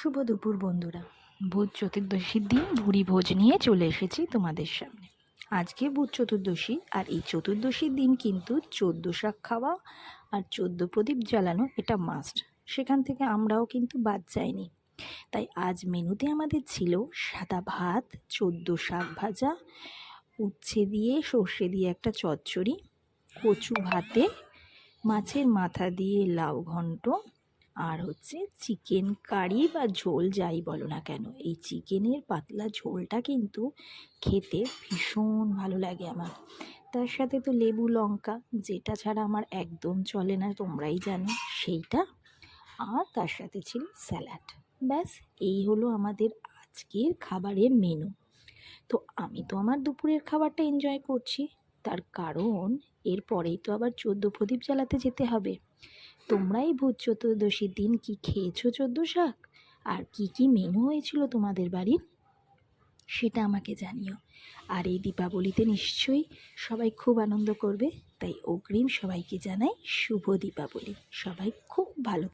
শুভ দুপুর, বন্ধুরা। ভূত চতুর্দশীর দিন, ভুরি ভোজ নিয়ে চলে এসেছি তোমাদের সামনে। আজকে ভূত চতুর্দশী, আর এই চতুর্দশীর দিন কিন্তু চোদ্দ শাক খাওয়া আর চোদ্দ প্রদীপ জ্বালানো এটা মাস্ট সেখান থেকে আমরাও কিন্তু বাদ যাইনি। তাই আজ মেনুতে আমাদের ছিল সাদা ভাত, চোদ্দ শাক ভাজা, উচ্ছে দিয়ে সর্ষে দিয়ে একটা চচ্চড়ি, কচু ভাতে, মাছের মাথা দিয়ে লাউ ঘন্ট আর হচ্ছে চিকেন কারি বা ঝোল যাই বলো না কেন, এই চিকেনের পাতলা ঝোলটা কিন্তু খেতে ভীষণ ভালো লাগে আমার। তার সাথে তো লেবু লঙ্কা, যেটা ছাড়া আমার একদম চলে না, তোমরাই জানো, সেইটা। আর তার সাথে ছিল স্যালাড। ব্যাস, এই হলো আমাদের আজকের খাবারের মেনু তো আমি তো আমার দুপুরের খাবারটা এনজয় করছি। তার কারণ এরপরেই তো আবার চোদ্দ প্রদীপ জ্বালাতে যেতে হবে। তোমরাই ভূত চতুর্দশীর দিন কি খেয়েছো চোদ্দ শাক? আর কি কি মেনু হয়েছিল তোমাদের বাড়ির? সেটা আমাকে জানিও। আর এই দীপাবলিতে নিশ্চয়ই সবাই খুব আনন্দ করবে, তাই অগ্রিম সবাইকে জানাই শুভ দীপাবলি। সবাই খুব ভালো